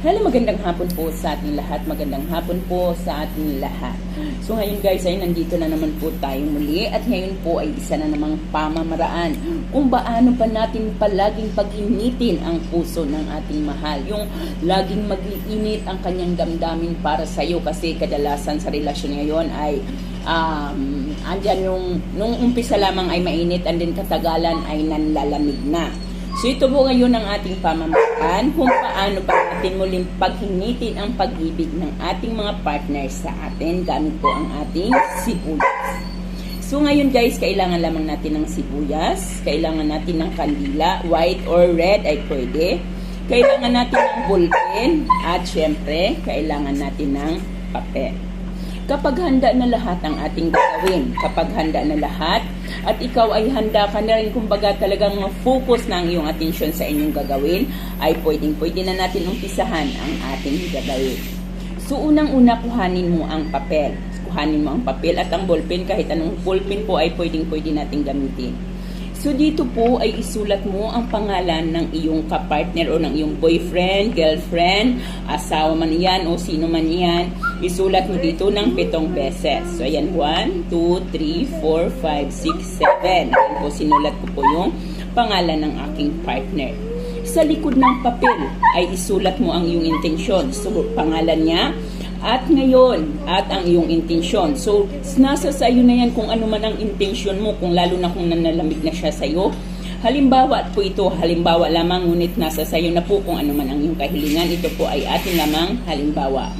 Hello, magandang hapon po sa ating lahat. Magandang hapon po sa ating lahat. So ngayon guys ay nandito na naman po tayo muli at ngayon po ay isa na namang pamamaraan kung paano pa natin palaging pag-initin ang puso ng ating mahal. Yung laging mag-iinit ang kanyang damdamin para sa iyo kasi kadalasan sa relasyon ngayon ay um, andyan yung nung umpisa lamang ay mainit and then katagalan ay nanlalamig na. So ito po ngayon ang ating pamamaraan kung paano pa natin muling paghinitin ang pag-ibig ng ating mga partners sa atin gamit po ang ating sibuyas. So ngayon guys, kailangan lamang natin ng sibuyas, kailangan natin ng kandila, white or red ay pwede. Kailangan natin ng ballpen at syempre, kailangan natin ng papel. Kapag handa na lahat ang ating gagawin, kapag handa na lahat, at ikaw ay handa ka na rin kumbaga talagang focus na ang iyong attention sa inyong gagawin, ay pwedeng pwede na natin umpisahan ang ating gagawin. So unang-una kuhanin mo ang papel. Kuhanin mo ang papel at ang ballpen, kahit anong ballpen po ay pwedeng pwede nating gamitin. So dito po ay isulat mo ang pangalan ng iyong kapartner o ng iyong boyfriend, girlfriend, asawa man yan o sino man yan. Isulat mo dito ng pitong beses. So ayan, 1, 2, 3, 4, 5, 6, 7. Ayan po, sinulat ko po yung pangalan ng aking partner. Sa likod ng papel ay isulat mo ang iyong intensyon. So pangalan niya, at ngayon, at ang iyong intensyon. So, nasa sa iyo na yan kung ano man ang intensyon mo, kung lalo na kung nanalamig na siya sa iyo. Halimbawa po ito, halimbawa lamang, ngunit nasa sa iyo na po kung ano man ang iyong kahilingan. Ito po ay ating lamang halimbawa.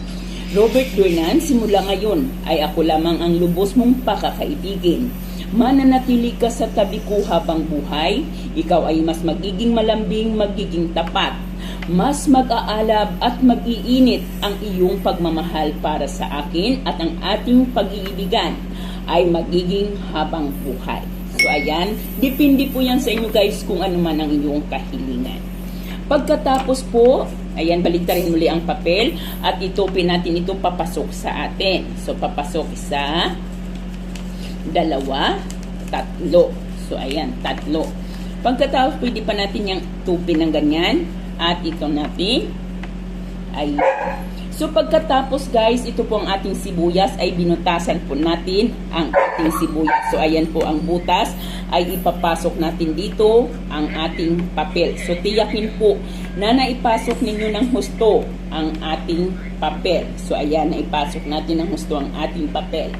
Robert Dornan, simula ngayon ay ako lamang ang lubos mong pakakaibigin. Mananatili ka sa tabi ko habang buhay, ikaw ay mas magiging malambing, magiging tapat mas mag-aalab at mag-iinit ang iyong pagmamahal para sa akin at ang ating pag-iibigan ay magiging habang buhay. So ayan, depende po yan sa inyo guys kung ano man ang iyong kahilingan. Pagkatapos po, ayan, baligtarin muli ang papel at itupin natin ito papasok sa atin. So papasok sa dalawa, tatlo. So ayan, tatlo. Pagkatapos pwede pa natin yung tupin ng ganyan at ito natin ay So pagkatapos guys, ito po ang ating sibuyas ay binutasan po natin ang ating sibuyas. So ayan po ang butas ay ipapasok natin dito ang ating papel. So tiyakin po na naipasok ninyo ng husto ang ating papel. So ayan, naipasok natin ng husto ang ating papel.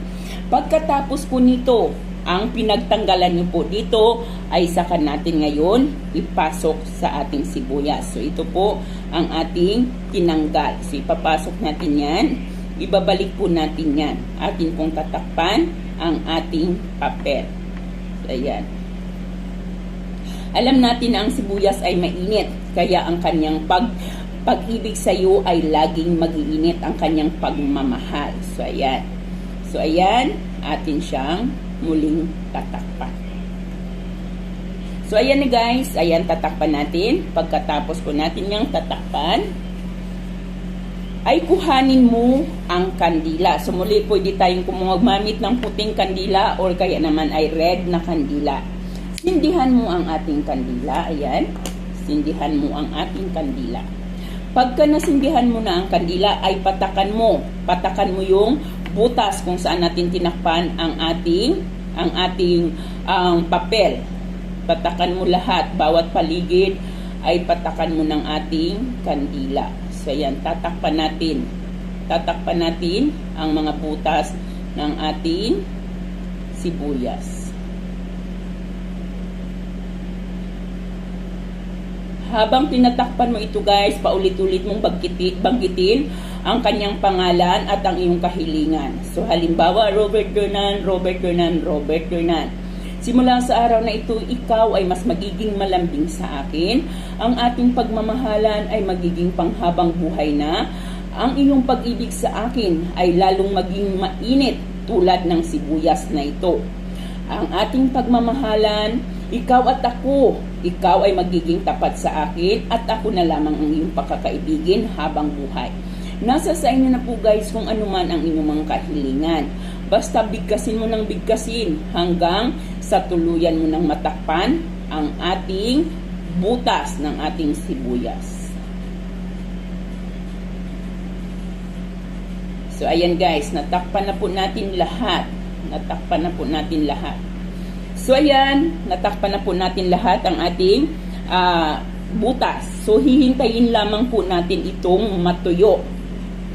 Pagkatapos po nito, ang pinagtanggalan nyo po dito ay saka natin ngayon ipasok sa ating sibuyas. So ito po ang ating tinanggal. So ipapasok natin yan. Ibabalik po natin yan. Atin pong tatakpan ang ating papel. So ayan. Alam natin na ang sibuyas ay mainit. Kaya ang kanyang pag pag-ibig sa iyo ay laging magiinit ang kanyang pagmamahal. So ayan. So ayan, atin siyang muling tatakpan. So, ayan na guys. Ayan, tatakpan natin. Pagkatapos po natin yung tatakpan, ay kuhanin mo ang kandila. So, muli pwede tayong kumamit ng puting kandila or kaya naman ay red na kandila. Sindihan mo ang ating kandila. Ayan. Sindihan mo ang ating kandila. Pagka nasindihan mo na ang kandila, ay patakan mo. Patakan mo yung butas kung saan natin tinakpan ang ating ang ating um, papel. Patakan mo lahat, bawat paligid ay patakan mo ng ating kandila. So yan, tatakpan natin. Tatakpan natin ang mga butas ng ating sibuyas. Habang tinatakpan mo ito guys, paulit-ulit mong banggitin, ang kanyang pangalan at ang iyong kahilingan. So halimbawa, Robert Dornan, Robert Dornan, Robert Dornan. Simula sa araw na ito, ikaw ay mas magiging malambing sa akin. Ang ating pagmamahalan ay magiging panghabang buhay na. Ang iyong pag-ibig sa akin ay lalong maging mainit tulad ng sibuyas na ito. Ang ating pagmamahalan, ikaw at ako, ikaw ay magiging tapat sa akin at ako na lamang ang iyong pakakaibigin habang buhay. Nasa sa inyo na po guys kung ano man ang inyong mga kahilingan. Basta bigkasin mo ng bigkasin hanggang sa tuluyan mo ng matakpan ang ating butas ng ating sibuyas. So, ayan guys, natakpan na po natin lahat. Natakpan na po natin lahat. So, ayan, natakpan na po natin lahat ang ating ah, butas. So, hihintayin lamang po natin itong matuyo.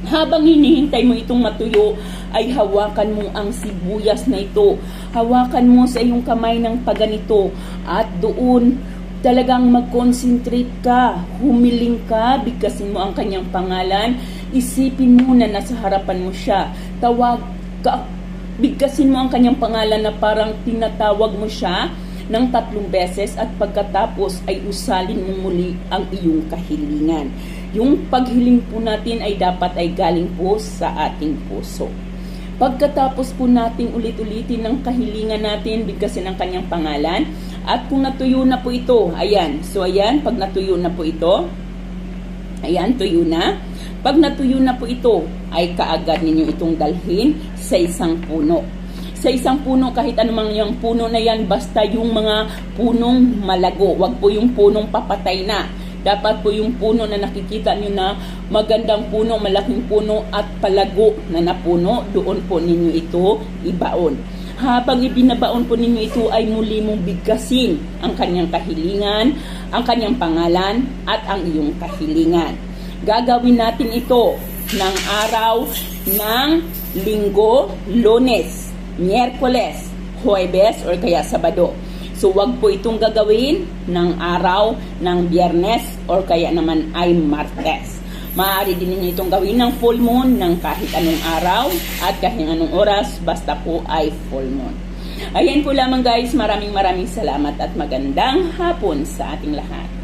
Habang hinihintay mo itong matuyo, ay hawakan mo ang sibuyas na ito. Hawakan mo sa iyong kamay ng paganito. At doon, talagang mag-concentrate ka. Humiling ka, bigkasin mo ang kanyang pangalan. Isipin mo na nasa harapan mo siya. Tawag ka, bigkasin mo ang kanyang pangalan na parang tinatawag mo siya ng tatlong beses at pagkatapos ay usalin mo muli ang iyong kahilingan. Yung paghiling po natin ay dapat ay galing po sa ating puso. Pagkatapos po nating ulit-ulitin ng kahilingan natin, bigkasin ang kanyang pangalan. At kung natuyo na po ito, ayan. So ayan, pag natuyo na po ito, ayan, tuyo na. Pag natuyo na po ito, ay kaagad ninyo itong dalhin sa isang puno. Sa isang puno, kahit anumang yung puno na yan, basta yung mga punong malago. Wag po yung punong papatay na. Dapat po yung puno na nakikita nyo na magandang puno, malaking puno at palago na napuno, doon po ninyo ito ibaon. Habang ibinabaon po ninyo ito ay muli mong bigkasin ang kanyang kahilingan, ang kanyang pangalan at ang iyong kahilingan. Gagawin natin ito ng araw ng linggo, lunes, miyerkules, huwebes or kaya sabado. So wag po itong gagawin ng araw ng biyernes or kaya naman ay martes. Maaari din ninyo itong gawin ng full moon ng kahit anong araw at kahit anong oras basta po ay full moon. Ayan po lamang guys, maraming maraming salamat at magandang hapon sa ating lahat.